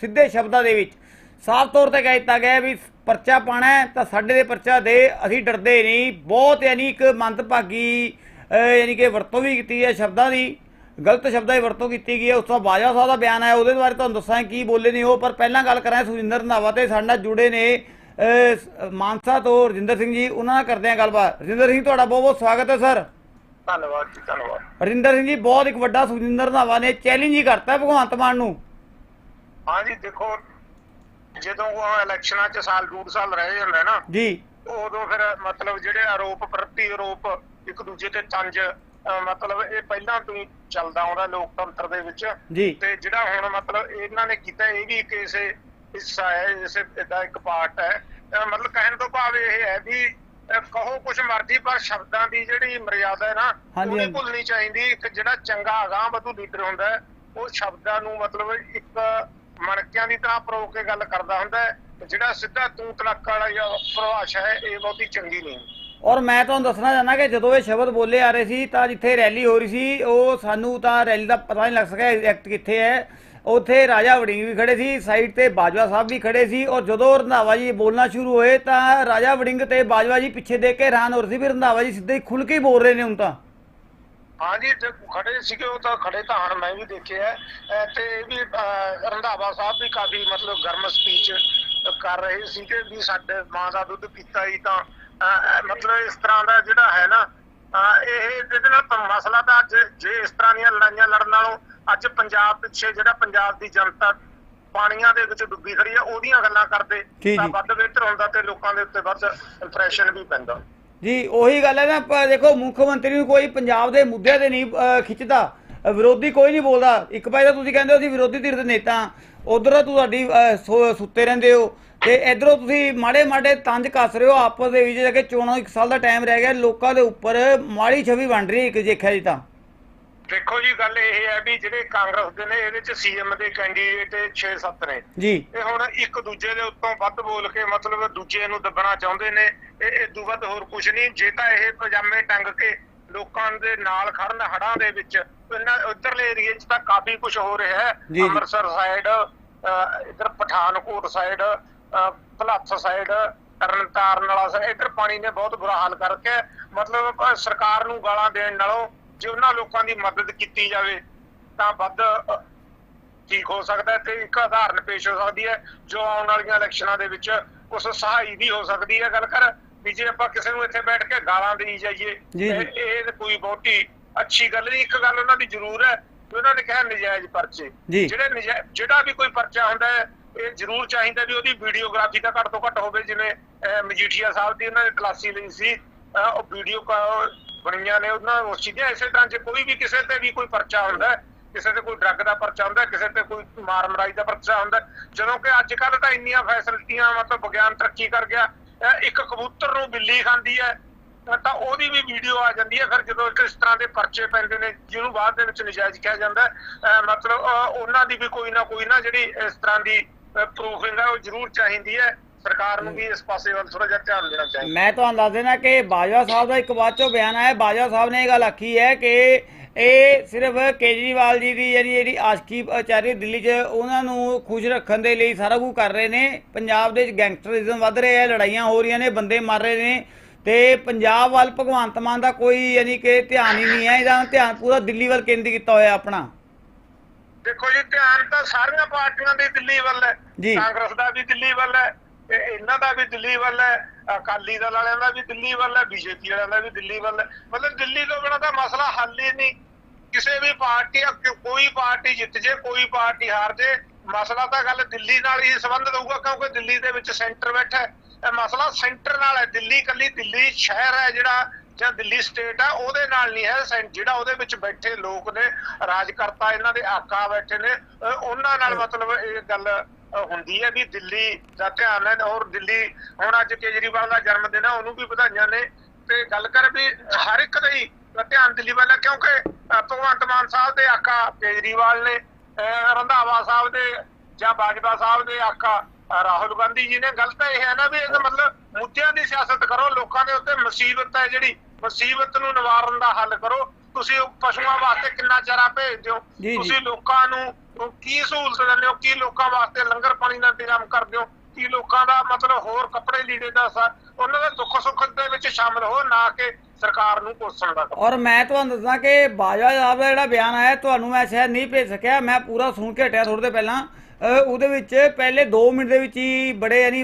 ਸਿੱਧੇ ਸ਼ਬਦਾਂ ਦੇ ਵਿੱਚ। ਸਾਫ਼ ਤੌਰ ਤੇ ਕਹਿ ਦਿੱਤਾ ਗਿਆ ਵੀ ਪਰਚਾ ਪਾਣਾ ਹੈ ਤਾਂ ਸਾਡੇ ਦੇ ਪਰਚਾ ਦੇ ਅਸੀਂ ਡਰਦੇ ਨਹੀਂ। ਬਹੁਤ ਯਾਨੀ ਇੱਕ ਮੰਦਭਾਗੀ ਯਾਨੀ ਕਿ ਵਰਤੋਂ ਵੀ ਕੀਤੀ ਹੈ ਸ਼ਬਦਾਂ ਦੀ। ਗਲਤ ਸ਼ਬਦਾਂ ਦੀ ਵਰਤੋਂ ਕੀਤੀ ਗਈ ਹੈ। ਉਸ ਤੋਂ ਬਾਜਵਾ ਸਾਹਿਬ ਦਾ ਬਿਆਨ ਆਇਆ। ਉਹਦੇ ਬਾਰੇ ਤੁਹਾਨੂੰ ਦੱਸਾਂ ਕੀ ਬੋਲੇ ਨੇ ਉਹ। ਪਰ ਪਹਿਲਾਂ ਗੱਲ ਕਰਾਂ ਸੁਰਿੰਦਰ ਰੰਧਾਵਾ ਤੇ ਸਾਡੇ ਨਾਲ ਜੁੜੇ ਨੇ ਮਾਨਸਾ ਤੋਂ ਰਜਿੰਦਰ ਸਿੰਘ ਜੀ। ਉਹਨਾਂ ਨਾਲ ਕਰਦੇ ਹਾਂ ਗੱਲਬਾਤ। ਰਜਿੰਦਰ ਸਿੰਘ ਤੁਹਾਡਾ ਬਹੁਤ ਬਹੁਤ ਸਵਾਗਤ ਹੈ ਸਰ। ਧੰਨਵਾਦ ਜੀ ਧੰਨਵਾਦ। ਰਜਿੰਦਰ ਸਿੰਘ ਜੀ ਬਹੁਤ ਇੱਕ ਵੱਡਾ ਸੁਰਿੰਦਰ ਰੰਧਾਵਾ ਨੇ ਚੈਲੰਜ ਹੀ ਕਰਤਾ ਭਗਵੰਤ ਮਾਨ ਨੂੰ। ਹਾਂ ਜੀ ਦੇਖੋ ਜਦੋਂ ਉਹ ਇਲੈਕਸ਼ਨਾਂ 'ਚ ਸਾਲ ਡੂਢ ਸਾਲ ਰਹਿ ਜਾਂਦਾ ਨਾ ਜੀ। ਉਦੋਂ ਫਿਰ ਮਤਲਬ ਜਿਹੜੇ ਆਰੋਪ ਪ੍ਰਤੀ ਆਰੋਪ ਇੱਕ ਦੂਜੇ ਤੇ ਤੰਜ ਮਤਲਬ ਇਹ ਪਹਿਲਾਂ ਤੋਂ ਹੀ ਚੱਲਦਾ ਆਉਂਦਾ ਲੋਕਤੰਤਰ ਦੇ ਵਿੱਚ। ਤੇ ਜਿਹੜਾ ਹੁਣ ਮਤਲਬ ਇਹਨਾਂ ਨੇ ਕੀਤਾ ਇਹ ਵੀ ਇੱਕ ਇਸੇ ਹਿੱਸਾ ਹੈ ਇਸੇ ਦਾ ਇੱਕ ਪਾਰਟ ਹੈ। ਮਤਲਬ ਕਹਿਣ ਤੋਂ ਭਾਵ ਇਹ ਹੈ ਵੀ ਕਹੋ ਕੁਝ ਮਰਜ਼ੀ ਪਰ ਸ਼ਬਦਾਂ ਦੀ ਜਿਹੜੀ ਮਰਿਆਦਾ ਹੈ ਨਾ ਹਾਂਜੀ, ਉਹ ਨਹੀਂ ਹਾਂਜੀ। ਭੁੱਲਣੀ ਚਾਹੀਦੀ। ਇੱਕ ਜਿਹੜਾ ਚੰਗਾ ਅਗਾਂਹ ਵਧੂ ਲੀਡਰ ਹੁੰਦਾ ਉਹ ਸ਼ਬਦਾਂ ਨੂੰ ਮਤਲਬ ਇੱਕ ਮਣਕਿਆਂ ਦੀ ਤਰ੍ਹਾਂ ਪਰੋ ਕੇ ਗੱਲ ਕਰਦਾ ਹੁੰਦਾ ਹੈ ਜਿਹੜਾ ਸਿੱਧਾ ਤੂੰ ਤਲਕ ਵਾਲਾ ਜਾਂ ਪ੍ਰਭਾਸ਼ਾ ਹੈ, ਇਹ ਬਹੁਤੀ ਚੰਗੀ ਨਹੀਂ। ਔਰ ਮੈਂ ਤੁਹਾਨੂੰ ਦੱਸਣਾ ਚਾਹੁੰਦਾ ਕਿ ਜਦੋਂ ਇਹ ਸ਼ਬਦ ਬੋਲੇ ਆ ਰਹੇ ਸੀ, ਤਾਂ ਜਿੱਥੇ ਰੈਲੀ ਹੋ ਰਹੀ ਸੀ, ਉਹ ਸਾਨੂੰ ਤਾਂ ਰੈਲੀ ਦਾ ਪਤਾ ਨਹੀਂ ਲੱਗ ਸਕਿਆ ਐਗਜ਼ੈਕਟ ਕਿੱਥੇ ਹੈ। ਉੱਥੇ ਰਾਜਾ ਵੜਿੰਗ ਵੀ ਖੜੇ ਸੀ, ਸਾਈਡ ਤੇ ਬਾਜਵਾ ਸਾਹਿਬ ਵੀ ਖੜੇ ਸੀ, ਔਰ ਜਦੋਂ ਰੰਧਾਵਾ ਜੀ ਬੋਲਣਾ ਸ਼ੁਰੂ ਹੋਏ, ਤਾਂ ਰਾਜਾ ਵੜਿੰਗ ਤੇ ਬਾਜਵਾ ਜੀ ਪਿੱਛੇ ਦੇਖ ਕੇ ਹੈਰਾਨ ਹੋ ਰਹੇ ਸੀ ਵੀ ਰੰਧਾਵਾ ਜੀ ਸਿੱਧੇ ਹੀ ਖੁੱਲ ਕੇ ਹੀ ਬੋਲ ਰਹੇ ਨੇ ਹੁਣ ਤਾਂ। ਹਾਂਜੀ ਤੇ ਖੜੇ ਸੀਗੇ ਉਹ ਤਾਂ ਖੜੇ ਤਾਂ ਹਨ ਮੈਂ ਵੀ ਦੇਖਿਆ ਹੈ। ਤੇ ਇਹ ਵੀ ਅਹ, ਰੰਧਾਵਾ ਸਾਹਿਬ ਵੀ ਕਾਫੀ ਮਤਲਬ ਗਰਮ ਸਪੀਚ ਕਰ ਰਹੇ ਸੀਗੇ ਵੀ ਸਾਡੇ ਮਾਂ ਦਾ ਦੁੱਧ ਪੀਤਾ ਹੀ ਤਾਂ ਅਹ, ਮਤਲਬ ਇਸ ਤਰ੍ਹਾਂ ਦਾ ਜਿਹੜਾ ਹੈ ਨਾ ਅਹ, ਇਹ ਇਹਦੇ ਨਾਲ ਤਾਂ ਮਸਲਾ ਤਾਂ ਅੱਜ ਜੇ ਇਸ ਤਰ੍ਹਾਂ ਦੀਆਂ ਲੜਾਈਆਂ ਲੜਨ ਨਾਲੋਂ ਅੱਜ ਪੰਜਾਬ ਪਿੱਛੇ ਜਿਹੜਾ ਪੰਜਾਬ ਦੀ ਜਨਤਾ ਪਾਣੀਆਂ ਦੇ ਵਿੱਚ ਡੁੱਬੀ ਖੜੀ ਆ ਉਹਦੀਆਂ ਗੱਲਾਂ ਕਰਦੇ ਜੀ, ਤਾਂ ਜੀ। ਵੱਧ ਬਿਹਤਰ ਹੁੰਦਾ ਤੇ ਲੋਕਾਂ ਦੇ ਉੱਤੇ ਵੱਧ ਇੰਪ੍ਰੈਸ਼ਨ ਵੀ ਪੈਂਦਾ ਜੀ, ਉਹੀ ਗੱਲ ਹੈ ਨਾ ਦੇਖੋ, ਮੁੱਖ ਮੰਤਰੀ ਨੂੰ ਕੋਈ ਪੰਜਾਬ ਦੇ ਮੁੱਦਿਆਂ ਤੇ ਨਹੀਂ ਖਿੱਚਦਾ। ਵਿਰੋਧੀ ਕੋਈ ਨਹੀਂ ਬੋਲਦਾ। ਇੱਕ ਪਾਸੇ ਤਾਂ ਤੁਸੀਂ ਕਹਿੰਦੇ ਹੋ, ਅਸੀਂ ਵਿਰੋਧੀ ਧਿਰ ਦੇ ਨੇਤਾ ਉਧਰ ਤੁਹਾਡੀ ਸੋ- ਸੁੱਤੇ ਰਹਿੰਦੇ ਹੋ। ਤੇ ਇਧਰੋਂ ਤੁਸੀਂ ਮਾੜੇ ਮਾੜੇ ਤੰਜ ਕੱਸ ਰਹੇ ਹੋ, ਆਪਸ ਦੇ ਵਿੱਚ ਜਾ ਕੇ ਚੋਣਾਂ ਇੱਕ ਸਾਲ ਦਾ ਟਾਈਮ ਰਹਿ ਗਿਆ, ਲੋਕਾਂ ਦੇ ਉੱਪਰ ਮਾੜੀ ਛਵੀ ਬਣ ਰਹੀ ਹੈ ਇੱਕ ਦੇਖਿਆ ਜੀ ਤਾਂ। ਦੇਖੋ ਜੀ ਗੱਲ ਇਹ ਹੈ ਵੀ ਜਿਹੜੇ ਕਾਂਗਰਸ ਦੇ ਨੇ ਇਹਦੇ ਚ ਸੀਐਮ ਦੇ ਕੈਂਡੀਡੇਟ 6-7 ਨੇ। ਜੀ। ਇਹ ਹੁਣ ਇੱਕ ਦੂਜੇ ਦੇ ਉੱਤੋਂ ਵੱਧ ਬੋਲ ਕੇ ਮਤਲਬ ਦੂਜੇ ਨੂੰ ਦੱਬਣਾ ਚਾਹੁੰਦੇ ਨੇ। ਇਹ ਇਦੋਂ ਵੱਧ ਹੋਰ ਕੁਝ ਨਹੀਂ। ਜੇ ਤਾਂ ਇਹ ਪਜਾਮੇ ਟੰਗ ਕੇ ਲੋਕਾਂ ਦੇ ਨਾਲ ਖੜਨ ਹੜਾਂ ਦੇ ਵਿੱਚ ਇਹਨਾਂ ਉਧਰਲੇ ਏਰੀਏ 'ਚ ਤਾਂ ਕਾਫੀ ਕੁਝ ਹੋ ਰਿਹਾ ਹੈ। ਅੰਮ੍ਰਿਤਸਰ ਸਾਈਡ ਇਧਰ ਪਠਾਨਕੋਟ ਸਾਈਡ ਭਲੱਥ ਸਾਈਡ ਤਰਨਤਾਰਨ ਵਾਲਾ ਸਾਈਡ ਇਧਰ ਪਾਣੀ ਨੇ ਬਹੁਤ ਬੁਰਾ ਹਾਲ ਕਰਕੇ ਮਤਲਬ ਸਰਕਾਰ ਨੂੰ ਗਾਲਾਂ ਦੇਣ ਨਾਲੋਂ ਜੇ ਉਹਨਾਂ ਲੋਕਾਂ ਦੀ ਮਦਦ ਕੀਤੀ ਜਾਵੇ ਤਾਂ ਵੱਧ ਠੀਕ ਹੋ ਸਕਦਾ ਹੈ ਤੇ ਇੱਕ ਉਦਾਹਰਨ ਪੇਸ਼ ਹੋ ਸਕਦੀ ਹੈ ਜੋ ਆਉਣ ਵਾਲੀਆਂ ਇਲੈਕਸ਼ਨਾਂ ਦੇ ਵਿੱਚ ਉਸ ਸਹਾਈ ਵੀ ਹੋ ਸਕਦੀ ਹੈ ਗੱਲ ਕਰ ਵੀ ਜੇ ਆਪਾਂ ਕਿਸੇ ਨੂੰ ਇੱਥੇ ਬੈਠ ਕੇ ਗਾਲਾਂ ਦੇਈ ਜਾਈਏ। ਇਹ ਕੋਈ ਬਹੁਤੀ ਅੱਛੀ ਗੱਲ ਨਹੀਂ ਇੱਕ ਗੱਲ ਉਹਨਾਂ ਦੀ ਜ਼ਰੂਰ ਹੈ ਕਿ ਉਹਨਾਂ ਨੇ ਕਿਹਾ ਨਜਾਇਜ਼ ਪਰਚੇ। ਜਿਹੜੇ ਜਿਹੜਾ ਵੀ ਕੋਈ ਪਰਚਾ ਹੁੰਦਾ ਹੈ ਇਹ ਜ਼ਰੂਰ ਚਾਹੀਦਾ ਵੀ ਉਹਦੀ ਵੀਡੀਓਗ੍ਰਾਫੀ ਤਾਂ ਘੱਟ ਤੋਂ ਘੱਟ ਹੋਵੇ ਜਿਵੇਂ ਮਜੀਠੀਆ ਸਾਹਿਬ ਦੀ ਉਹਨਾਂ ਨੇ ਤਲਾਸ਼ੀ ਲਈ ਸੀ ਉਹ ਵੀਡੀਓ ਬਣੀਆਂ ਨੇ, ਉਹਨਾਂ ਉਸ ਚੀਜ਼ਾਂ ਇਸੇ ਤਰ੍ਹਾਂ ਜੇ ਕੋਈ ਵੀ ਕਿਸੇ ਤੇ ਵੀ ਕੋਈ ਪਰਚਾ ਹੁੰਦਾ, ਕਿਸੇ ਤੇ ਕੋਈ ਡਰੱਗ ਦਾ ਪਰਚਾ ਹੁੰਦਾ, ਕਿਸੇ ਤੇ ਕੋਈ ਮਾਰ ਮਰਾਈ ਦਾ ਪਰਚਾ ਹੁੰਦਾ, ਜਦੋਂ ਕਿ ਅੱਜ ਕੱਲ ਤਾਂ ਇੰਨੀਆਂ ਫੈਸਿਲਿਟੀਆਂ ਮਤਲਬ ਵਿਗਿਆਨ ਤਰੱਕੀ ਕਰ ਗਿਆ ਇੱਕ ਕਬੂਤਰ ਨੂੰ ਬਿੱਲੀ ਖਾਂਦੀ ਹੈ ਤਾਂ ਉਹਦੀ ਵੀ ਵੀਡੀਓ ਆ ਜਾਂਦੀ ਹੈ, ਫਿਰ ਜਦੋਂ ਇਸ ਤਰ੍ਹਾਂ ਦੇ ਪਰਚੇ ਪੈਂਦੇ ਨੇ, ਜਿਹਨੂੰ ਬਾਅਦ ਦੇ ਵਿੱਚ ਨਜਾਇਜ਼ ਕਿਹਾ ਜਾਂਦਾ ਮਤਲਬ ਉਹਨਾਂ ਦੀ ਵੀ ਕੋਈ ਨਾ ਕੋਈ ਨਾ ਜਿਹੜੀ ਇਸ ਤਰ੍ਹਾਂ ਦੀ ਪ੍ਰੂਫਿੰਗ ਹੈ, ਉਹ ਜ਼ਰੂਰ ਚਾਹੀਦੀ ਹੈ। ਸਰਕਾਰ ਨੂੰ ਵੀ ਇਸ ਪਾਸੇ ਵੱਲ ਥੋੜਾ ਜਿਹਾ ਧਿਆਨ ਦੇਣਾ ਚਾਹੀਦਾ। ਮੈਂ ਤੁਹਾਨੂੰ ਦੱਸ ਦੇਣਾ ਕਿ ਬਾਜਵਾ ਸਾਹਿਬ ਦਾ ਇੱਕ ਬਾਅਦ ਚੋਂ ਬਿਆਨ ਆਇਆ। ਬਾਜਵਾ ਸਾਹਿਬ ਨੇ ਇਹ ਗੱਲ ਆਖੀ ਹੈ ਕਿ ਇਹ ਸਿਰਫ ਕੇਜਰੀਵਾਲ ਜੀ ਦੀ ਜਿਹੜੀ ਜਿਹੜੀ ਆਸ਼ਕੀ ਆਚਾਰੀ ਦਿੱਲੀ 'ਚ ਉਹਨਾਂ ਨੂੰ ਖੁਸ਼ ਰੱਖਣ ਦੇ ਲਈ ਸਾਰਾ ਕੁਝ ਕਰ ਰਹੇ ਨੇ। ਪੰਜਾਬ ਦੇ ਵਿੱਚ ਗੈਂਗਸਟਰਿਜ਼ਮ ਵੱਧ ਰਿਹਾ ਹੈ ਲੜਾਈਆਂ ਹੋ ਰਹੀਆਂ ਨੇ ਬੰਦੇ ਮਰ ਰਹੇ ਨੇ। ਤੇ ਪੰਜਾਬ ਵੱਲ ਭਗਵੰਤ ਮਾਨ ਦਾ ਕੋਈ ਯਾਨੀ ਕਿ ਧਿਆਨ ਹੀ ਨਹੀਂ ਹੈ। ਇਹਦਾ ਧਿਆਨ ਪੂਰਾ ਦਿੱਲੀ ਵੱਲ ਕੇਂਦਰੀ ਕੀਤਾ ਹੋਇਆ ਆਪਣਾ। ਦੇਖੋ ਜੀ ਧਿਆਨ ਤਾਂ ਸਾਰੀਆਂ ਪਾਰਟੀਆਂ ਦੇ ਦਿੱਲੀ ਵੱਲ ਹੈ। ਕਾਂਗਰਸ ਦਾ ਵੀ ਦਿੱਲੀ ਵੱਲ ਹੈ। ਤੇ ਇਹਨਾਂ ਦਾ ਵੀ ਦਿੱਲੀ ਵੱਲ ਹੈ ਅਕਾਲੀ ਦਲ ਵਾਲਿਆਂ ਦਾ ਵੀ ਦਿੱਲੀ ਵੱਲ ਹੈ ਬੀਜੇਪੀ ਵਾਲਿਆਂ ਦਾ ਵੀ ਦਿੱਲੀ ਵੱਲ ਹੈ। ਮਤਲਬ ਦਿੱਲੀ ਤੋਂ ਬਿਨਾਂ ਤਾਂ ਮਸਲਾ ਹੱਲ ਹੀ ਨਹੀਂ। ਕਿਸੇ ਵੀ ਪਾਰਟੀ ਕੋਈ ਪਾਰਟੀ ਜਿੱਤ ਜੇ ਕੋਈ ਪਾਰਟੀ ਹਾਰ ਜੇ ਮਸਲਾ ਤਾਂ ਗੱਲ ਦਿੱਲੀ ਨਾਲ ਹੀ ਸੰਬੰਧਿਤ ਹੋਊਗਾ ਕਿਉਂਕਿ ਦਿੱਲੀ ਦੇ ਵਿੱਚ ਸੈਂਟਰ ਬੈਠਾ ਹੈ। ਇਹ ਮਸਲਾ ਸੈਂਟਰ ਨਾਲ ਹੈ। ਦਿੱਲੀ ਕੱਲੀ ਦਿੱਲੀ ਸ਼ਹਿਰ ਹੈ ਜਿਹੜਾ ਜਾਂ ਦਿੱਲੀ ਸਟੇਟ ਆ ਉਹਦੇ ਨਾਲ ਨਹੀਂ ਹੈ। ਜਿਹੜਾ ਉਹਦੇ ਵਿੱਚ ਬੈਠੇ ਲੋਕ ਨੇ ਰਾਜਕਰਤਾ ਇਹਨਾਂ ਦੇ ਆਕਾ ਬੈਠੇ ਨੇ ਉਹਨਾਂ ਨਾਲ ਮਤਲਬ ਇਹ ਗੱਲ ਹੁੰਦੀ ਹੈ ਵੀ ਦਿੱਲੀ ਦਾ ਧਿਆਨ ਹੈ ਔਰ ਦਿੱਲੀ ਹੁਣ ਅੱਜ ਕੇਜਰੀਵਾਲ ਦਾ ਜਨਮ ਦਿਨ ਹੈ ਉਹਨੂੰ ਵੀ ਵਧਾਈਆਂ ਨੇ। ਤੇ ਗੱਲ ਕਰ ਵੀ ਹਰ ਇੱਕ ਦਾ ਹੀ ਧਿਆਨ ਦਿੱਲੀ ਵੱਲ ਹੈ ਕਿਉਂਕਿ ਭਗਵੰਤ ਮਾਨ ਸਾਹਿਬ ਦੇ ਆਕਾ ਕੇਜਰੀਵਾਲ ਨੇ ਰੰਧਾਵਾ ਸਾਹਿਬ ਦੇ ਜਾਂ ਬਾਜਵਾ ਸਾਹਿਬ ਦੇ ਆਕਾ ਰਾਹੁਲ ਗਾਂਧੀ ਜੀ ਨੇ। ਗੱਲ ਤਾਂ ਇਹ ਹੈ ਨਾ ਵੀ ਇਹਦਾ ਮਤਲਬ ਮੁੱਦਿਆਂ ਦੀ ਸਿਆਸਤ ਕਰੋ ਲੋਕਾਂ ਦੇ ਉੱਤੇ ਮੁਸੀਬਤ ਹੈ ਜਿਹੜੀ ਮੁਸੀਬਤ ਨੂੰ ਨਿਵਾਰਨ ਦਾ ਹੱਲ ਕਰੋ। ਤੁਸੀਂ ਪਸ਼ੂਆਂ ਵਾਸਤੇ ਕਿੰਨਾ ਚਾਰਾ ਭੇਜਦੇ ਹੋ। ਤੁਸੀਂ ਲੋਕਾਂ ਨੂੰ ਉਹ ਕੀ ਸਹੂਲਤ ਦਿੰਦੇ ਹੋ? ਕੀ ਲੋਕਾਂ ਵਾਸਤੇ ਲੰਗਰ ਪਾਣੀ ਦਾ ਇੰਤਜ਼ਾਮ ਕਰਦੇ ਹੋ? ਕੀ ਲੋਕਾਂ ਦਾ ਮਤਲਬ ਹੋਰ ਕੱਪੜੇ ਲੀੜੇ ਦਾ ਸਾ ਉਹਨਾਂ ਦੇ ਦੁੱਖ ਸੁੱਖ ਦੇ ਵਿੱਚ ਸ਼ਾਮਲ ਹੋ ਨਾ ਕਿ ਸਰਕਾਰ ਨੂੰ ਕੋਸਣ ਦਾ? ਔਰ ਮੈਂ ਤੁਹਾਨੂੰ ਦੱਸਾਂ ਕਿ ਬਾਜਵਾ ਸਾਹਿਬ ਦਾ ਜਿਹੜਾ ਬਿਆਨ ਆਇਆ, ਤੁਹਾਨੂੰ ਮੈਂ ਸ਼ਾਇਦ ਨਹੀਂ ਭੇਜ ਸਕਿਆ, ਮੈਂ ਪੂਰਾ ਸੁਣ ਕੇ ਹਟਿਆ ਥੋੜੇ ਦੇ ਪਹਿਲਾਂ। ਉਹਦੇ ਵਿੱਚ ਪਹਿਲੇ 2 ਮਿੰਟ ਦੇ ਵਿੱਚ ਹੀ ਬੜੇ ਯਾਨੀ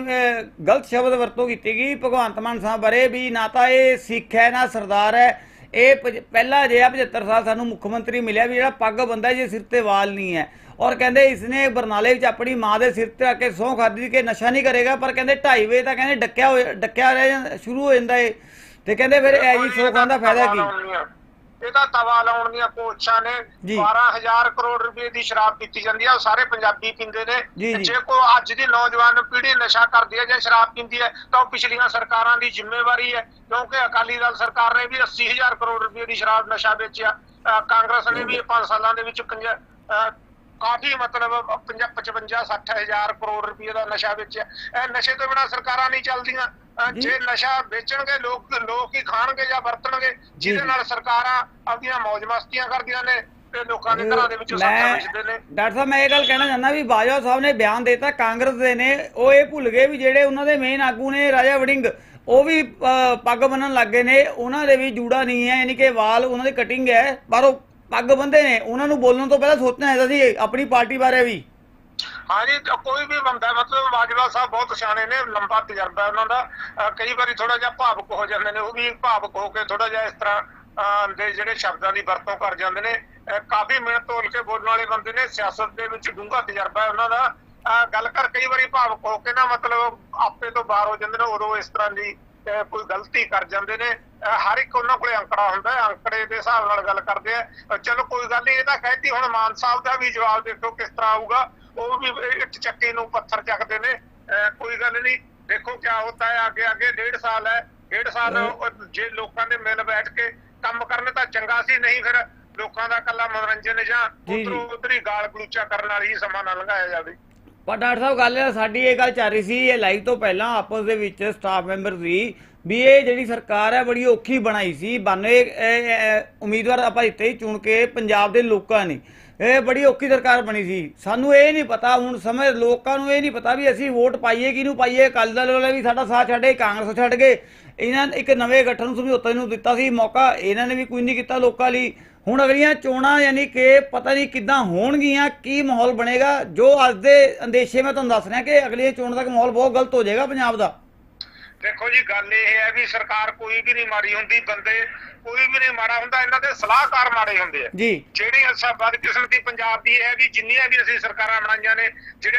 ਗਲਤ ਸ਼ਬਦ ਵਰਤੋਂ ਕੀਤੀ ਗਈ। ਭਗਵੰਤ ਮਾਨ ਸਾਹਿਬ ਬਾਰੇ ਵੀ ਨਾ ਤਾਂ ਇਹ ਸਿੱਖ ਹੈ, ਨਾ ਸਰਦਾਰ ਹੈ। ਇਹ ਪਜ- ਪਹਿਲਾ ਜਿਹਾ 75 ਸਾਲ ਸਾਨੂੰ ਮੁੱਖ ਮੰਤਰੀ ਮਿਲਿਆ ਵੀ ਜਿਹੜਾ ਪੱਗ ਬੰਦਾ ਜੇ ਸਿਰ ਤੇ ਵਾਲ ਨਹੀਂ ਹੈ। ਔਰ ਕਹਿੰਦੇ ਇਸਨੇ ਬਰਨਾਲੇ ਵਿੱਚ ਆਪਣੀ ਮਾਂ ਦੇ ਸਿਰ ਤੇ ਆ ਕੇ ਸਹੁੰ ਖਾਦੀ ਕਿ ਨਸ਼ਾ ਨਹੀਂ ਕਰੇਗਾ, ਪਰ ਕਹਿੰਦੇ 2:30 ਵਜੇ ਤਾਂ ਕਹਿੰਦੇ ਡੱਕਿਆ ਹੋਇਆ ਡੱਕਿਆ ਰਹਿ ਸ਼ੁਰੂ ਹੋ ਜਾਂਦਾ ਏ ਤੇ ਕਹਿੰਦੇ ਫਿਰ ਇਹ ਜੀ ਸੌਂ ਖਾਣ ਦਾ ਫਾਇਦਾ ਕੀ? ਇਹਦਾ ਤਵਾ ਲਾਉਣ ਦੀਆਂ ਕੋਸ਼ਿਸ਼ਾਂ ਨੇ ਜੀ। 12000 ਕਰੋੜ ਰੁਪਏ ਦੀ ਸ਼ਰਾਬ ਪੀਤੀ ਜਾਂਦੀ ਹੈ ਉਹ ਸਾਰੇ ਪੰਜਾਬੀ ਪੀਂਦੇ ਨੇ। ਜੀ, ਕੋ ਅੱਜ ਦੀ ਨੌਜਵਾਨ ਪੀੜ੍ਹੀ ਨਸ਼ਾ ਕਰਦੀ ਹੈ ਜਾਂ ਸ਼ਰਾਬ ਪੀਂਦੀ ਹੈ ਤਾਂ ਉਹ ਪਿਛਲੀਆਂ ਸਰਕਾਰਾਂ ਦੀ ਜ਼ਿੰਮੇਵਾਰੀ ਹੈ ਕਿਉਂਕਿ ਅਕਾਲੀ ਦਲ ਸਰਕਾਰ ਨੇ ਵੀ 80000 ਕਰੋੜ ਰੁਪਏ ਦੀ ਸ਼ਰਾਬ ਨਸ਼ਾ ਵੇਚਿਆ। ਕਾਂਗਰਸ ਨੇ ਵੀ 5 ਸਾਲਾਂ ਦੇ ਵਿੱਚ ਕਾਫੀ ਮਤਲਬ 55 60000 ਕਰੋੜ ਰੁਪਏ ਦਾ ਨਸ਼ਾ ਵੇਚਿਆ। ਇਹ ਨਸ਼ੇ ਤੋਂ ਬਿਨਾ ਸਰਕਾਰਾਂ ਨਹੀਂ ਚੱਲਦੀਆਂ। ਜੀ। ਨਸ਼ਾ ਵੇਚਣਗੇ ਲੋਕ ਲੋਕ ਹੀ ਖਾਣਗੇ ਜਾਂ ਵਰਤਣਗੇ ਜਿਹਦੇ। ਨਾਲ ਸਰਕਾਰਾਂ ਆਪਣੀਆਂ ਮौज ਮਸਤੀਆਂ ਕਰਦੀਆਂ ਨੇ ਤੇ ਲੋਕਾਂ ਦੇ ਘਰਾਂ ਦੇ ਵਿੱਚੋਂ ਸੱਚਾ ਵੇਚਦੇ ਨੇ ਡਾਕਟਰ ਸਾਹਿਬ ਮੈਂ ਇਹ ਗੱਲ ਕਹਿਣਾ ਚਾਹੁੰਦਾ ਵੀ ਬਾਜਵਾ ਸਾਹਿਬ ਨੇ ਬਿਆਨ ਦਿੱਤਾ ਕਾਂਗਰਸ ਦੇ ਨੇ ਉਹ ਇਹ ਭੁੱਲ ਗਏ ਵੀ ਜਿਹੜੇ ਉਹਨਾਂ ਦੇ ਮੇਨ ਆਗੂ ਨੇ ਰਾਜਾ ਵੜਿੰਗ ਉਹ ਵੀ ਪੱਗ ਬੰਨਣ ਲੱਗੇ ਨੇ ਉਹਨਾਂ ਦੇ ਵੀ ਜੂੜਾ ਨਹੀਂ ਹੈ ਯਾਨੀ ਕਿ ਵਾਲ ਉਹਨਾਂ ਦੀ ਕਟਿੰਗ ਹੈ ਪਰ ਉਹ ਪੱਗ ਬੰਦੇ ਨੇ ਉਹਨਾਂ ਨੂੰ ਬੋਲਣ ਤੋਂ ਪਹਿਲਾਂ ਸੋਚਣਾ ਚਾਹੀਦਾ ਸੀ ਆਪਣੀ ਪਾਰਟੀ ਬਾਰੇ ਵੀ ਹਾਂਜੀ ਕੋਈ ਵੀ ਬੰਦਾ ਮਤਲਬ ਬਾਜਵਾ ਸਾਹਿਬ ਬਹੁਤ ਸਿਆਣੇ ਨੇ ਲੰਬਾ ਤਜਰਬਾ ਉਹਨਾਂ ਦਾ। ਕਈ ਵਾਰੀ ਥੋੜਾ ਜਿਹਾ ਭਾਵੁਕ ਹੋ ਜਾਂਦੇ ਨੇ ਉਹ ਵੀ ਭਾਵੁਕ ਹੋ ਕੇ ਥੋੜਾ ਜਿਹਾ ਇਸ ਤਰ੍ਹਾਂ ਦੇ ਜਿਹੜੇ ਸ਼ਬਦਾਂ ਦੀ ਵਰਤੋਂ ਕਰ ਜਾਂਦੇ ਨੇ। ਕਾਫੀ ਮਿਹਨਤ ਤੋਲ ਕੇ ਬੋਲਣ ਵਾਲੇ ਬੰਦੇ ਨੇ ਸਿਆਸਤ ਦੇ ਵਿੱਚ ਡੂੰਘਾ ਤਜਰਬਾ ਉਹਨਾਂ ਦਾ। ਅਹ, ਗੱਲ ਕਰ ਕਈ ਵਾਰੀ ਭਾਵੁਕ ਹੋ ਕੇ ਨਾ ਮਤਲਬ ਆਪੇ ਤੋਂ ਬਾਹਰ ਹੋ ਜਾਂਦੇ ਨੇ ਉਦੋਂ ਇਸ ਤਰ੍ਹਾਂ ਦੀ ਕੋਈ ਗਲਤੀ ਕਰ ਜਾਂਦੇ ਨੇ। ਹਰ ਇੱਕ ਉਹਨਾਂ ਕੋਲੇ ਅੰਕੜਾ ਹੁੰਦਾ ਹੈ ਅੰਕੜੇ ਦੇ ਹਿਸਾਬ ਨਾਲ ਗੱਲ ਕਰਦੇ ਆ। ਚਲੋ ਕੋਈ ਗੱਲ ਨਹੀਂ ਇਹ ਤਾਂ ਕਹਿਤੀ ਹੁਣ ਮਾਨ ਸਾਹਿਬ ਦਾ ਵੀ ਜਵਾਬ ਦੇਖੋ ਕਿਸ ਤਰ੍ਹਾਂ ਆਊਗਾ। ਉਹ ਵੀ ਇੱਟ ਚੱਕੀ ਨੂੰ ਪੱਥਰ ਚੱਕਦੇ ਨੇ। ਕੋਈ ਗੱਲ ਨਹੀਂ ਦੇਖੋ ਕੀ ਹੁੰਦਾ ਹੈ ਅੱਗੇ ਅੱਗੇ ਡੇਢ ਸਾਲ ਹੈ। ਡੇਢ ਸਾਲ ਜੇ ਲੋਕਾਂ ਦੇ ਮਿਲ ਬੈਠ ਕੇ ਕੰਮ ਕਰਨ ਤਾਂ ਚੰਗਾ ਸੀ ਨਹੀਂ ਫਿਰ ਲੋਕਾਂ ਦਾ ਕੱਲਾ ਮਨੋਰੰਜਨ ਜਾਂ। ਉਧਰੋਂ ਉਧਰ ਗਾਲ ਗਲੂਚਾ ਕਰਨ ਵਾਲੀ ਹੀ ਸਮਾਂ ਨਾ ਲੰਘਾਇਆ ਜਾਵੇ। ਪਰ ਡਾਕਟਰ ਸਾਹਿਬ ਗੱਲ ਸਾਡੀ ਇਹ ਗੱਲ ਚੱਲ ਰਹੀ ਸੀ ਇਹ ਲਾਈਵ ਤੋਂ ਪਹਿਲਾਂ ਆਪਸ ਦੇ ਵਿੱਚ ਸਟਾਫ ਮੈਂਬਰ ਸੀ ਵੀ ਇਹ ਜਿਹੜੀ ਸਰਕਾਰ ਹੈ ਬੜੀ ਔਖੀ ਬਣਾਈ ਸੀ। 92 ਉਮੀਦਵਾਰ ਆਪਾਂ ਇੱਥੇ ਹੀ ਚੁਣ ਕੇ ਪੰਜਾਬ ਦੇ ਲੋਕਾਂ ਨੇ ਇਹ ਬੜੀ ਔਖੀ ਸਰਕਾਰ ਬਣੀ ਸੀ। ਸਾਨੂੰ ਇਹ ਨਹੀਂ ਪਤਾ, ਹੁਣ ਸਮੇਂ ਲੋਕਾਂ ਨੂੰ ਇਹ ਨਹੀਂ ਪਤਾ ਵੀ ਅਸੀਂ ਵੋਟ ਪਾਈਏ ਕਿਹਨੂੰ ਪਾਈਏ। ਅਕਾਲੀ ਦਲ ਵਾਲੇ ਵੀ ਸਾਡਾ ਸਾਥ ਛੱਡੇ ਕਾਂਗਰਸ ਛੱਡ ਗਏ। ਇਹਨਾਂ ਨੇ ਇੱਕ ਨਵੇਂ ਗਠਨ ਨੂੰ ਸਮਝੌਤੇ ਨੂੰ ਦਿੱਤਾ ਸੀ, ਮੌਕਾ ਇਹਨਾਂ ਨੇ ਵੀ ਕੁਝ ਨਹੀਂ ਕੀਤਾ ਲੋਕਾਂ ਲਈ। ਹੁਣ ਅਗਲੀਆਂ ਚੋਣਾਂ ਯਾਨੀ ਕਿ ਪਤਾ ਨਹੀਂ ਕਿੱਦਾਂ ਹੋਣਗੀਆਂ, ਕੀ ਮਾਹੌਲ ਬਣੇਗਾ। ਜੋ ਅੱਜ ਦੇ ਅੰਦੇਸ਼ੇ ਮੈਂ ਤੁਹਾਨੂੰ ਦੱਸ ਰਿਹਾ ਕਿ ਅਗਲੀਆਂ ਚੋਣਾਂ ਤੱਕ ਮਾਹੌਲ ਬਹੁਤ ਗਲਤ ਹੋ ਜਾਏਗਾ ਪੰਜਾਬ ਦਾ। ਦੇਖੋ ਜੀ ਗੱਲ ਇਹ ਹੈ ਵੀ ਸਰਕਾਰ ਕੋਈ ਵੀ ਨਹੀਂ ਮਾੜੀ ਹੁੰਦੀ ਬੰਦੇ ਕੋਈ ਵੀ ਨਹੀਂ ਮਾੜਾ ਹੁੰਦਾ ਇਹਨਾਂ ਦੇ ਸਲਾਹਕਾਰ ਮਾੜੇ ਹੁੰਦੇ ਆ। ਜੀ। ਜਿਹੜੀ ਅਸਾਂ ਬਦਕਿਸਮਤੀ ਪੰਜਾਬ ਦੀ ਹੈ ਵੀ ਜਿੰਨੀਆਂ ਵੀ ਅਸੀਂ ਸਰਕਾਰਾਂ ਬਣਾਈਆਂ ਨੇ ਜਿਹੜੇ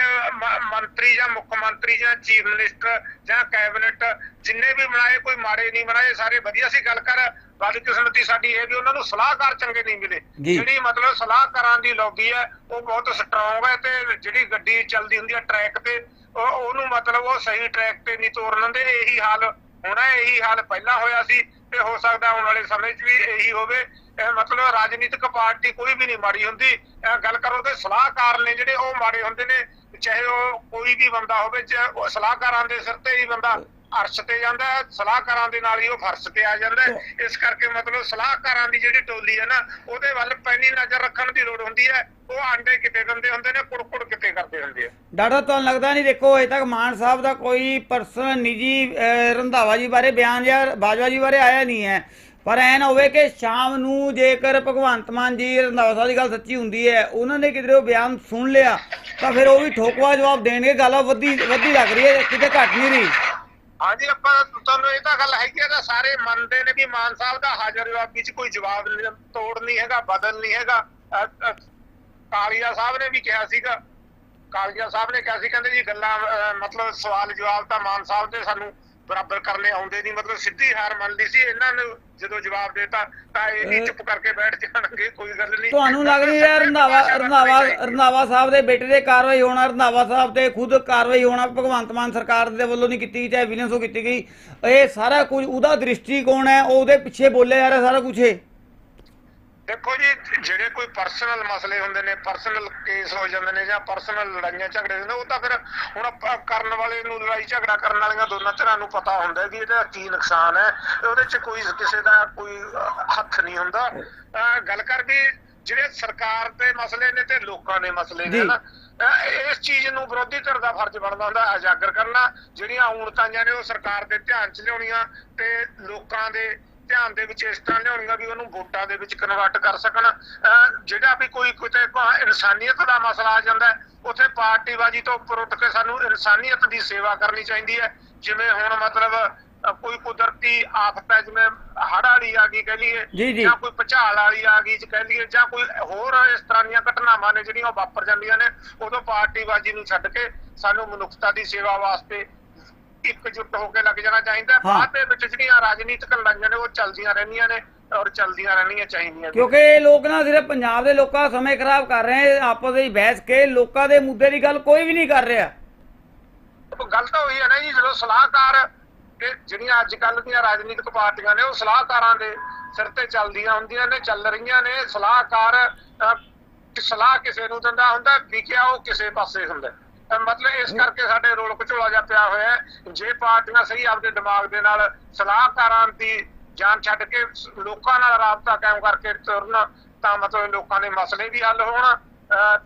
ਮੰਤਰੀ ਜਾਂ ਮੁੱਖ ਮੰਤਰੀ ਜਾਂ ਚੀਫ ਮਿਨਿਸਟਰ ਜਾਂ ਕੈਬਨਿਟ ਜਿੰਨੇ ਵੀ ਬਣਾਏ ਕੋਈ ਮਾੜੇ ਨਹੀਂ ਬਣਾਏ ਸਾਰੇ ਵਧੀਆ ਸੀ ਗੱਲ ਕਰ ਬਦਕਿਸਮਤੀ ਸਾਡੀ ਇਹ ਵੀ ਉਹਨਾਂ ਨੂੰ ਸਲਾਹਕਾਰ ਚੰਗੇ ਨਹੀਂ ਮਿਲੇ। ਜਿਹੜੀ ਮਤਲਬ ਸਲਾਹਕਾਰਾਂ ਦੀ ਲੌਬੀ ਹੈ ਉਹ ਬਹੁਤ ਸਟਰੋਂਗ ਹੈ ਤੇ ਜਿਹੜੀ ਗੱਡੀ ਚੱਲਦੀ ਹੁੰਦੀ ਹੈ ਟਰੈਕ ਤੇ ਉਹ ਉਹਨੂੰ ਮਤਲਬ ਉਹ ਸਹੀ ਟਰੈਕ ਤੇ ਨਹੀਂ ਤੋਰਨ ਦਿੰਦੇ, ਇਹੀ ਹਾਲ ਹੋਣਾ, ਇਹੀ ਹਾਲ ਪਹਿਲਾਂ ਹੋਇਆ ਸੀ ਤੇ ਹੋ ਸਕਦਾ ਆਉਣ ਵਾਲੇ ਸਮੇਂ 'ਚ ਵੀ ਇਹੀ ਹੋਵੇ। ਇਹ ਮਤਲਬ ਰਾਜਨੀਤਿਕ ਪਾਰਟੀ ਕੋਈ ਵੀ ਨਹੀਂ ਮਾੜੀ ਹੁੰਦੀ। ਇਹ ਗੱਲ ਕਰੋ ਤੇ ਸਲਾਹਕਾਰ ਨੇ ਜਿਹੜੇ ਉਹ ਮਾੜੇ ਹੁੰਦੇ ਨੇ, ਚਾਹੇ ਉਹ ਕੋਈ ਵੀ ਬੰਦਾ ਹੋਵੇ, ਚਾਹੇ ਉਹ ਸਲਾਹਕਾਰਾਂ ਦੇ ਸਿਰ ਤੇ ਹੀ ਬੰਦਾ ਅਰਸ਼ ਤੇ ਜਾਂਦਾ ਹੈ ਸਲਾਹਕਾਰਾਂ ਦੇ ਨਾਲ ਹੀ ਉਹ ਫਰਸ਼ ਤੇ ਆ ਜਾਂਦਾ ਹੈ। ਇਸ ਕਰਕੇ ਮਤਲਬ ਸਲਾਹਕਾਰਾਂ ਦੀ ਜਿਹੜੀ ਟੋਲੀ ਹੈ ਨਾ ਉਹਦੇ ਵੱਲ ਪੈਣੀ ਨਜ਼ਰ ਰੱਖਣ ਦੀ ਲੋੜ ਹੁੰਦੀ ਹੈ। ਉਹ ਆਂਡੇ ਕਿਤੇ ਦਿੰਦੇ ਹੁੰਦੇ ਨੇ ਕੁੜਕੁੜ ਕਿਤੇ ਕਰਦੇ ਹੁੰਦੇ ਆ। ਡਾਕਟਰ ਤੁਹਾਨੂੰ ਲੱਗਦਾ ਨਹੀਂ ਦੇਖੋ ਅਜੇ ਤੱਕ ਮਾਨ ਸਾਹਿਬ ਦਾ ਕੋਈ ਪਰਸਨਲ ਨਿੱਜੀ ਅਹ, ਰੰਧਾਵਾ ਜੀ ਬਾਰੇ ਬਿਆਨ ਜਾਂ ਬਾਜਵਾ ਜੀ ਬਾਰੇ ਆਇਆ ਨਹੀਂ ਹੈ। ਪਰ ਐ ਨਾ ਹੋਵੇ ਕਿ ਸ਼ਾਮ ਨੂੰ ਜੇਕਰ ਭਗਵੰਤ ਮਾਨ ਜੀ ਰੰਧਾਵਾ ਸਾਹਿਬ ਦੀ ਗੱਲ ਸੱਚੀ ਹੁੰਦੀ ਹੈ ਉਹਨਾਂ ਨੇ ਕਿਧਰੇ ਉਹ ਬਿਆਨ ਸੁਣ ਲਿਆ ਤਾਂ ਫਿਰ ਉਹ ਵੀ ਠੋਕਵਾ ਜਵਾਬ ਦੇਣਗੇ ਗੱਲ ਵੱਧੀ ਵੱਧੀ ਲੱਗ ਰਹੀ ਹੈ ਕਿਤੇ ਘੱਟ ਨਹੀਂ ਰਹੀ। ਹਾਂਜੀ, ਆਪਾਂ ਤੁਹਾਨੂੰ ਇਹ ਤਾਂ ਗੱਲ ਹੈਗੀ ਆ ਤਾਂ ਸਾਰੇ ਮੰਨਦੇ ਨੇ ਵੀ ਮਾਨ ਸਾਹਿਬ ਦਾ ਹਾਜ਼ਰ ਜਵਾਬੀ ਚ ਕੋਈ ਜਵਾਬ ਤੋੜ ਨਹੀਂ ਹੈਗਾ, ਬਦਲ ਨਹੀਂ ਹੈਗਾ। ਕਾਲੀਆ ਸਾਹਿਬ ਨੇ ਵੀ ਕਿਹਾ ਸੀਗਾ। ਕਾਲੀਆ ਸਾਹਿਬ ਨੇ ਕਿਹਾ ਸੀ, ਕਹਿੰਦੇ ਜੀ ਗੱਲਾਂ ਮਤਲਬ ਸਵਾਲ ਜਵਾਬ ਤਾਂ ਮਾਨ ਸਾਹਿਬ ਦੇ ਸਾਨੂੰ ਬਰਾਬਰ ਕਰਨੇ ਆਉਂਦੇ ਨਹੀਂ ਮਤਲਬ ਸਿੱਧੀ ਹਾਰ ਮੰਨ ਲਈ ਸੀ ਇਹਨਾਂ ਨੂੰ ਜਦੋਂ ਜਵਾਬ ਦੇਤਾ ਤਾਂ ਇਹ ਨਹੀਂ ਚੁੱਪ ਕਰਕੇ ਬੈਠ ਜਾਣਗੇ ਕੋਈ ਗੱਲ ਨਹੀਂ ਤੁਹਾਨੂੰ ਲੱਗ ਰਹੀ ਹੈ ਰੰਧਾਵਾ ਰੰਧਾਵਾ ਰੰਧਾਵਾ ਸਾਹਿਬ ਦੇ ਬੇਟੇ ਦੇ ਕਾਰਵਾਈ ਹੋਣਾ ਰੰਧਾਵਾ ਸਾਹਿਬ ਤੇ ਖੁਦ ਕਾਰਵਾਈ ਹੋਣਾ ਭਗਵੰਤ ਮਾਨ ਸਰਕਾਰ ਦੇ ਵੱਲੋਂ ਨਹੀਂ ਕੀਤੀ ਗਈ ਚਾਹੇ ਵਿਲੀਅਮਸ ਕੀਤੀ ਗਈ। ਇਹ ਸਾਰਾ ਕੁਝ ਉਹਦਾ ਦ੍ਰਿਸ਼ਟੀਕੋਣ ਹੈ ਉਹਦੇ ਪਿੱਛੇ ਬੋਲਿਆ ਜਾ ਰਿਹਾ ਸਾਰਾ ਕੁਝ ਇਹ। ਦੇਖੋ ਜੀ ਜਿਹੜੇ ਕੋਈ ਪਰਸਨਲ ਮਸਲੇ ਹੁੰਦੇ ਨੇ ਪਰਸਨਲ ਕੇਸ ਹੋ ਜਾਂਦੇ ਨੇ ਜਾਂ ਪਰਸਨਲ ਲੜਾਈਆਂ ਝਗੜੇ ਹੁੰਦੇ ਨੇ ਉਹ ਤਾਂ ਫਿਰ ਹੁਣ ਆਪਾਂ ਕਰਨ ਵਾਲੇ ਨੂੰ ਲੜਾਈ ਝਗੜਾ ਕਰਨ ਵਾਲੀਆਂ ਦੋਨਾਂ ਧਿਰਾਂ ਨੂੰ ਪਤਾ ਹੁੰਦਾ ਵੀ ਇਹਦਾ ਕੀ ਨੁਕਸਾਨ ਹੈ। ਉਹਦੇ 'ਚ ਕੋਈ ਕਿਸੇ ਦਾ ਕੋਈ ਹੱਥ ਨਹੀਂ ਹੁੰਦਾ। ਗੱਲ ਕਰ ਵੀ ਜਿਹੜੇ ਸਰਕਾਰ ਦੇ ਮਸਲੇ ਨੇ ਤੇ ਲੋਕਾਂ ਦੇ ਮਸਲੇ। ਨੇ ਨਾ ਇਸ ਚੀਜ਼ ਨੂੰ ਵਿਰੋਧੀ ਧਿਰ ਦਾ ਫਰਜ਼ ਬਣਦਾ ਹੁੰਦਾ ਉਜਾਗਰ ਕਰਨਾ। ਜਿਹੜੀਆਂ ਊਣਤਾਂ ਨੇ ਉਹ ਸਰਕਾਰ ਦੇ ਧਿਆਨ 'ਚ ਲਿਆਉਣੀਆਂ ਤੇ ਲੋਕਾਂ ਦੇ ਧਿਆਨ ਦੇ ਵਿੱਚ ਇਸ ਤਰ੍ਹਾਂ ਲਿਆਉਣੀਆਂ ਵੀ ਉਹਨੂੰ ਵੋਟਾਂ ਦੇ ਵਿੱਚ ਕਨਵਰਟ ਕਰ ਸਕਣ ਜਿਹੜਾ ਵੀ ਕੋਈ ਕਿਤੇ ਇਨਸਾਨੀਅਤ ਦਾ ਮਸਲਾ ਆ ਜਾਂਦਾ ਉੱਥੇ ਪਾਰਟੀਬਾਜ਼ੀ ਤੋਂ ਉੱਪਰ ਉੱਠ ਕੇ ਸਾਨੂੰ ਇਨਸਾਨੀਅਤ ਦੀ ਸੇਵਾ ਕਰਨੀ ਚਾਹੀਦੀ ਹੈ ਜਿਵੇਂ ਹੁਣ ਮਤਲਬ ਕੋਈ ਕੁਦਰਤੀ ਆਫਤ ਹੈ ਜਿਵੇਂ ਹੜ੍ਹ ਵਾਲੀ ਆ ਗਈ ਕਹਿ ਲਈਏ ਜੀ। ਕੋਈ ਭੁਚਾਲ ਵਾਲੀ ਆ ਗਈ ਕਹਿ ਲਈਏ ਜਾਂ ਕੋਈ ਹੋਰ ਇਸ ਤਰ੍ਹਾਂ ਦੀਆਂ ਘਟਨਾਵਾਂ ਨੇ ਜਿਹੜੀਆਂ ਉਹ ਵਾਪਰ ਜਾਂਦੀਆਂ ਨੇ ਉਦੋਂ ਪਾਰਟੀਬਾਜ਼ੀ ਨੂੰ ਛੱਡ ਕੇ ਸਾਨੂੰ ਮਨੁੱਖਤਾ ਦੀ ਸੇਵਾ ਵਾਸਤੇ ਇਕਜੁੱਟ ਹੋ ਕੇ ਲੱਗ ਜਾਣਾ ਚਾਹੀਦਾ। ਬਾਅਦ ਦੇ ਵਿੱਚ ਜਿਹੜੀਆਂ ਰਾਜਨੀਤਿਕ ਲੜਾਈਆਂ ਨੇ ਉਹ ਚੱਲਦੀਆਂ ਰਹਿੰਦੀਆਂ ਨੇ ਔਰ ਚੱਲਦੀਆਂ ਰਹਿਣੀਆਂ ਚਾਹੀਦੀਆਂ ਕਿਉਂਕਿ ਇਹ ਲੋਕ ਨਾ ਸਿਰਫ ਪੰਜਾਬ ਦੇ ਲੋਕਾਂ ਦਾ ਸਮੇਂ ਖਰਾਬ ਕਰ ਰਹੇ ਆਪਸ ਵਿੱਚ ਬਹਿਸ ਕੇ ਲੋਕਾਂ ਦੇ ਮੁੱਦੇ ਦੀ ਗੱਲ ਕੋਈ ਵੀ ਨਹੀਂ ਕਰ ਰਿਹਾ। ਗੱਲ ਤਾਂ ਉਹੀ ਹੈ ਨਾ ਜੀ ਜਦੋਂ ਸਲਾਹਕਾਰ ਤੇ ਜਿਹੜੀਆਂ ਅੱਜ ਕੱਲ ਦੀਆਂ ਰਾਜਨੀਤਿਕ ਪਾਰਟੀਆਂ ਨੇ ਉਹ ਸਲਾਹਕਾਰਾਂ ਦੇ ਸਿਰ ਤੇ ਚੱਲਦੀਆਂ ਹੁੰਦੀਆਂ ਨੇ ਚੱਲ ਰਹੀਆਂ ਨੇ। ਸਲਾਹਕਾਰ ਸਲਾਹ ਕਿਸੇ ਨੂੰ ਦਿੰਦਾ ਹੁੰਦਾ ਵਿਕਿਆ ਉਹ ਕਿਸੇ ਪਾਸੇ ਹੁੰਦਾ। ਮਤਲਬ ਇਸ ਕਰਕੇ ਸਾਡੇ ਰੋਲ ਘਚੋਲਾ ਜਿਹਾ ਪਿਆ ਹੋਇਆ ਜੇ ਪਾਰਟੀਆਂ ਸਹੀ ਆਪਦੇ ਦਿਮਾਗ ਦੇ ਨਾਲ ਸਲਾਹਕਾਰਾਂ ਦੀ ਜਾਨ ਛੱਡ ਕੇ ਲੋਕਾਂ ਨਾਲ ਰਾਬਤਾ ਕਾਇਮ ਕਰਕੇ ਤੁਰਨ, ਤਾਂ ਮਤਲਬ ਲੋਕਾਂ ਦੇ ਮਸਲੇ ਵੀ ਹੱਲ ਹੋਣ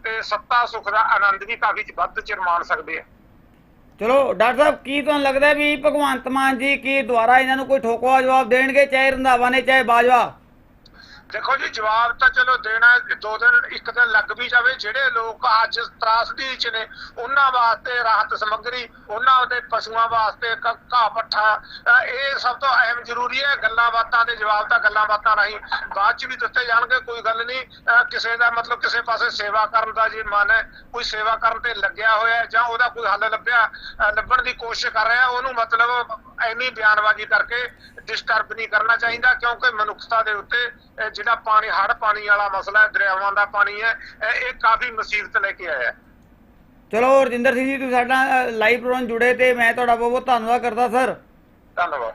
ਤੇ ਸੱਤਾ ਸੁਖ ਦਾ ਆਨੰਦ ਵੀ ਕਾਫੀ ਵੱਧ ਚਿਰ ਮਾਣ ਸਕਦੇ ਆ। ਚਲੋ, ਡਾਕਟਰ ਸਾਹਿਬ, ਕੀ ਤੁਹਾਨੂੰ ਲੱਗਦਾ ਵੀ ਭਗਵੰਤ ਮਾਨ ਜੀ ਕੀ ਦੁਆਰਾ ਇਹਨਾਂ ਨੂੰ ਕੋਈ ਠੋਕਵਾ ਜਵਾਬ ਦੇਣਗੇ, ਚਾਹੇ ਰੰਧਾਵਾ ਨੇ, ਚਾਹੇ ਬਾਜਵਾ? ਦੇਖੋ ਜੀ, ਜਵਾਬ ਤਾਂ ਚਲੋ ਦੇਣਾ ਦੋ ਦਿਨ, ਇੱਕ ਦਿਨ ਲੱਗ ਵੀ ਜਾਵੇ। ਜਿਹੜੇ ਲੋਕ ਅੱਜ ਤਰਾਸਦੀ ਚ ਨੇ, ਉਹਨਾਂ ਵਾਸਤੇ ਰਾਹਤ ਸਮੱਗਰੀ, ਉਹਨਾਂ ਦੇ ਪਸ਼ੂਆਂ ਵਾਸਤੇ ਘਾਹ ਪੱਠਾ ਇਹ ਸਭ ਤੋਂ ਅਹਿਮ ਜ਼ਰੂਰੀ ਹੈ। ਗੱਲਾਂ ਬਾਤਾਂ ਦੇ ਜਵਾਬ ਤਾਂ ਗੱਲਾਂ ਬਾਤਾਂ ਰਾਹੀਂ ਬਾਅਦ ਚ ਵੀ ਦਿੱਤੇ ਜਾਣਗੇ, ਕੋਈ ਗੱਲ ਨਹੀਂ। ਕਿਸੇ ਦਾ ਮਤਲਬ ਕਿਸੇ ਪਾਸੇ ਸੇਵਾ ਕਰਨ ਦਾ ਜੇ ਮਨ ਹੈ, ਕੋਈ ਸੇਵਾ ਕਰਨ ਤੇ ਲੱਗਿਆ ਹੋਇਆ ਜਾਂ ਉਹਦਾ ਕੋਈ ਹੱਲ ਲੱਭਿਆ ਲੱਭਣ ਦੀ ਕੋਸ਼ਿਸ਼ ਕਰ ਰਿਹਾ, ਉਹਨੂੰ ਮਤਲਬ ਐਨੀ ਬਿਆਨਬਾਜ਼ੀ ਕਰਕੇ ਡਿਸਟਰਬ ਨਹੀਂ ਕਰਨਾ ਚਾਹੀਦਾ ਕਿਉਂਕਿ ਮਨੁੱਖਤਾ ਦੇ ਉੱਤੇ ਜਿਹੜਾ ਪਾਣੀ ਹੜ ਪਾਣੀ ਵਾਲਾ ਮਸਲਾ ਹੈ ਦਰਿਆਵਾਂ ਦਾ ਪਾਣੀ ਹੈ ਇਹ ਕਾਫੀ ਮੁਸੀਬਤ ਲੈ ਕੇ ਆਇਆ ਹੈ। ਚਲੋ ਰਜਿੰਦਰ ਸਿੰਘ ਜੀ ਤੁਸੀਂ ਸਾਡਾ ਲਾਈਵ ਪ੍ਰੋਗਰਾਮ ਜੁੜੇ ਤੇ ਮੈਂ ਤੁਹਾਡਾ ਬਹੁਤ ਬਹੁਤ ਧੰਨਵਾਦ ਕਰਦਾ ਸਰ ਧੰਨਵਾਦ।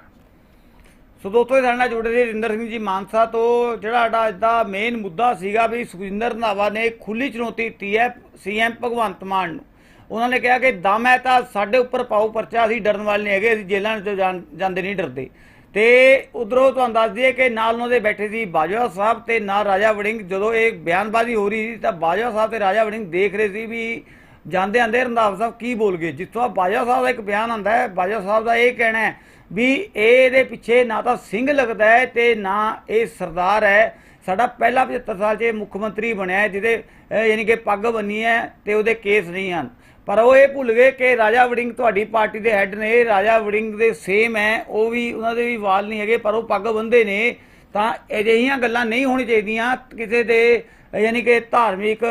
ਸੋ ਦੋਸਤੋ ਇਹ ਸਾਡੇ ਨਾਲ ਜੁੜੇ ਸੀ ਰਿੰਦਰ ਸਿੰਘ ਜੀ ਮਾਨਸਾ ਤੋਂ ਜਿਹੜਾ ਸਾਡਾ ਅੱਜ ਦਾ ਮੇਨ ਮੁੱਦਾ ਸੀਗਾ ਵੀ ਸੁਖਿੰਦਰ ਰੰਧਾਵਾ ਨੇ ਖੁੱਲੀ ਚੁਣੌਤੀ ਦਿੱਤੀ ਹੈ ਸੀਐਮ ਭਗਵੰਤ ਮਾਨ ਨੂੰ। ਉਹਨਾਂ ਨੇ ਕਿਹਾ ਕਿ ਦਮ ਹੈ ਤਾਂ ਸਾਡੇ ਉੱਪਰ ਪਾਓ ਪਰਚਾ, ਅਸੀਂ ਡਰਨ ਵਾਲੇ ਨਹੀਂ ਹੈਗੇ, ਅਸੀਂ ਜੇਲ੍ਹਾਂ 'ਚ ਜਾਣ- ਜਾਂਦੇ ਨਹੀਂ ਡਰਦੇ। ਤੇ ਉਧਰੋਂ ਤੁਹਾਨੂੰ ਦੱਸ ਦਈਏ ਕਿ ਨਾਲ ਉਹਨਾਂ ਦੇ ਬੈਠੇ ਸੀ ਬਾਜਵਾ ਸਾਹਿਬ ਤੇ ਨਾਲ ਰਾਜਾ ਵੜਿੰਗ। ਜਦੋਂ ਇਹ ਬਿਆਨਬਾਜ਼ੀ ਹੋ ਰਹੀ ਸੀ ਤਾਂ ਬਾਜਵਾ ਸਾਹਿਬ ਤੇ ਰਾਜਾ ਵੜਿੰਗ ਦੇਖ ਰਹੇ ਸੀ ਵੀ ਜਾਂਦੇ ਆਂਦੇ ਰੰਧਾਵਾ ਸਾਹਿਬ ਕੀ ਬੋਲ ਗਏ। ਜਿੱਥੋਂ ਬਾਜਵਾ ਸਾਹਿਬ ਦਾ ਇੱਕ ਬਿਆਨ ਆਂਦਾ ਹੈ, ਬਾਜਵਾ ਸਾਹਿਬ ਦਾ ਇਹ ਕਹਿਣਾ ਹੈ ਵੀ ਇਹਦੇ ਪਿੱਛੇ ਨਾ ਤਾਂ ਸਿੰਘ ਲੱਗਦਾ ਹੈ ਤੇ ਨਾ ਇਹ ਸਰਦਾਰ ਹੈ। ਸਾਡਾ ਪਹਿਲਾ 75 ਸਾਲ 'ਚ ਇਹ ਮੁੱਖ ਮੰਤਰੀ ਬਣਿਆ ਜਿਹਦੇ ਯਾਨੀ ਕਿ ਪੱਗ ਬੰਨੀ ਹੈ ਤੇ ਉਹਦੇ ਕੇਸ ਨਹੀਂ ਹਨ। ਪਰ ਉਹ ਇਹ ਭੁੱਲ ਗਏ ਕਿ ਰਾਜਾ ਵੜਿੰਗ ਤੁਹਾਡੀ ਪਾਰਟੀ ਦੇ ਹੈੱਡ ਨੇ, ਰਾਜਾ ਵੜਿੰਗ ਦੇ ਸੇਮ ਹੈ, ਉਹ ਵੀ ਉਹਨਾਂ ਦੇ ਵੀ ਵਾਲ ਨਹੀਂ ਹੈਗੇ, ਪਰ ਉਹ ਪੱਗ ਬੰਦੇ ਨੇ, ਤਾਂ ਅਜਿਹੀਆਂ ਗੱਲਾਂ ਨਹੀਂ ਹੋਣੀ ਚਾਹੀਦੀਆਂ, ਕਿਸੇ ਦੇ, ਯਾਨੀ ਕਿ ਧਾਰਮਿਕ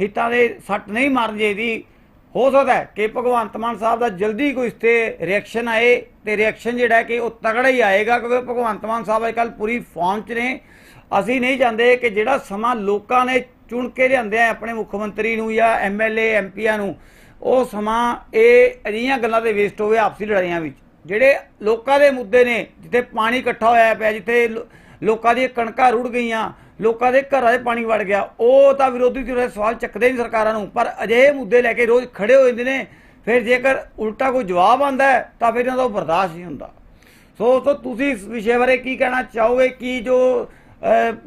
ਹਿੱਤਾਂ ਦੇ ਸੱਟ ਨਹੀਂ ਮਾਰਨੀ ਚਾਹੀਦੀ। ਹੋ ਸਕਦਾ ਹੈ ਕਿ ਭਗਵੰਤ ਮਾਨ ਸਾਹਿਬ ਦਾ ਜਲਦੀ ਕੋਈ ਇਸ ਤੇ ਰਿਐਕਸ਼ਨ ਆਏ, ਤੇ ਰਿਐਕਸ਼ਨ ਜਿਹੜਾ ਕਿ ਉਹ ਤਗੜਾ ਹੀ ਆਏਗਾ, ਕਿਉਂਕਿ ਭਗਵੰਤ ਮਾਨ ਸਾਹਿਬ ਅੱਜ ਅੱਜਕੱਲ ਪੂਰੀ ਫਾਰਮ 'ਚ ਨੇ। ਅਸੀਂ ਨਹੀਂ ਚਾਹੁੰਦੇ ਕਿ ਜਿਹੜਾ ਸਮਾਂ ਲੋਕਾਂ ਨੇ ਚੁਣ ਕੇ ਲਿਆਂਦੇ ਆ ਆਪਣੇ ਮੁੱਖ ਮੰਤਰੀ ਨੂੰ ਜਾਂ ਐਮਐਲਏ ਐਮਪੀਆਂ ਨੂੰ ਉਹ ਸਮਾਂ ਇਹ ਅਜਿਹੀਆਂ ਗੱਲਾਂ ਦੇ ਵੇਸਟ ਹੋਵੇ ਆਪਸੀ ਲੜਾਈਆਂ ਵਿੱਚ। ਜਿਹੜੇ ਲੋਕਾਂ ਦੇ ਮੁੱਦੇ ਨੇ, ਜਿੱਥੇ ਪਾਣੀ ਇਕੱਠਾ ਹੋਇਆ ਪਿਆ, ਜਿੱਥੇ ਲੋਕਾਂ ਦੀਆਂ ਕਣਕਾਂ ਰੁੜ ਗਈਆਂ, ਲੋਕਾਂ ਦੇ ਘਰਾਂ 'ਚ ਪਾਣੀ ਵੜ ਗਿਆ, ਉਹ ਤਾਂ ਵਿਰੋਧੀ ਧਿਰ ਦੇ ਸਵਾਲ ਚੱਕਦੇ ਨਹੀਂ ਸਰਕਾਰਾਂ ਨੂੰ। ਪਰ ਅਜਿਹੇ ਮੁੱਦੇ ਲੈ ਕੇ ਰੋਜ਼ ਖੜੇ ਹੋ ਜਾਂਦੇ ਨੇ, ਫਿਰ ਜੇਕਰ ਉਲਟਾ ਕੋਈ ਜਵਾਬ ਆਂਦਾ ਤਾਂ ਫਿਰ ਇਹਨਾਂ ਦਾ ਉਹ ਬਰਦਾਸ਼ਤ ਨਹੀਂ ਹੁੰਦਾ। ਸੋ ਸੋ ਤੁਸੀਂ ਇਸ ਵਿਸ਼ੇ ਬਾਰੇ ਕੀ ਕਹਿਣਾ ਚਾਹੋਗੇ? ਕਿ ਜੋ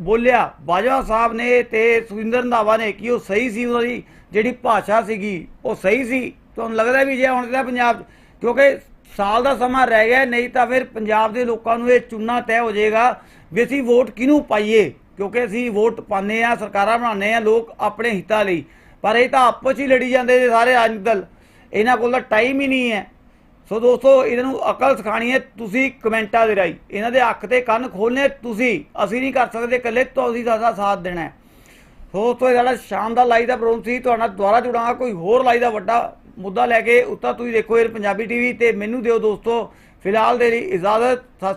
ਬੋਲਿਆ ਬਾਜਵਾ ਸਾਹਿਬ ਨੇ ਤੇ ਸੁਖਿੰਦਰ ਰੰਧਾਵਾ ਨੇ, ਕਿ ਉਹ ਸਹੀ ਸੀ ਉਹਨਾਂ ਦੀ ਜਿਹੜੀ ਭਾਸ਼ਾ ਸੀਗੀ, ਉਹ ਸਹੀ ਸੀ? ਤੁਹਾਨੂੰ ਲੱਗਦਾ ਵੀ ਜੇ ਹੁਣ ਦਾ ਪੰਜਾਬ ਕਿਉਂਕਿ ਸਾਲ ਦਾ ਸਮਾਂ ਰਹਿ ਗਿਆ, ਨਹੀਂ ਤਾਂ ਫਿਰ ਪੰਜਾਬ ਦੇ ਲੋਕਾਂ ਨੂੰ ਇਹ ਚੁਣਨਾ ਤੈਅ ਹੋ ਜਾਏਗਾ ਵੀ ਅਸੀਂ ਵੋਟ ਕਿਹਨੂੰ ਪਾਈਏ? ਕਿਉਂਕਿ ਅਸੀਂ ਵੋਟ ਪਾਉਂਦੇ ਆ ਸਰਕਾਰਾਂ ਬਣਾਉਂਦੇ ਆ ਲੋਕ ਆਪਣੇ ਹਿੱਤਾਂ ਲਈ। ਪਰ ਇਹ ਤਾਂ ਆਪਸ ਹੀ ਲੜੀ ਜਾਂਦੇ ਨੇ ਸਾਰੇ ਰਾਜਨੀਤਿਕ ਦਲ। ਇਹਨਾਂ ਕੋਲ ਤਾਂ ਟਾਈਮ ਹੀ ਨਹੀਂ ਹੈ। ਸੋ ਦੋਸਤੋ, ਇਹਨਾਂ ਨੂੰ ਅਕਲ ਸਿਖਾਣੀ ਹੈ, ਤੁਸੀਂ ਕਮੈਂਟਾਂ ਦੇ ਰਾਹੀਂ। ਇਹਨਾਂ ਦੇ ਅੱਖ ਤੇ ਕੰਨ ਖੋਲਨੇ ਤੁਸੀਂ। ਅਸੀਂ ਨਹੀਂ ਕਰ ਸਕਦੇ, ਇਕੱਲੇ ਤੁਸੀਂ ਸਾਡਾ ਸਾਥ ਦੇਣਾ ਹੈ। ਸੋ ਦੋਸਤੋ ਇਹ ਸਾਡਾ ਸ਼ਾਮ ਦਾ ਲਾਈਵ ਦਾ ਪ੍ਰੋਗਰਾਮ ਸੀ, ਤੁਹਾਡਾ ਦੁਆਰਾ ਜੁੜਾਂਗਾ ਕੋਈ ਹੋਰ ਲਾਈਵ ਦਾ ਵੱਡਾ ਮੁੱਦਾ ਲੈ ਕੇ, ਉੱਤਾ ਤੁਸੀਂ ਦੇਖੋ ਇਹ ਪੰਜਾਬੀ ਟੀਵੀ ਤੇ ਮੈਨੂੰ ਦਿਓ ਦੋਸਤੋ, ਫਿਲਹਾਲ ਦੇ ਲਈ ਇਜਾਜ਼ਤ, ਸਤਿ ਸ਼੍ਰੀ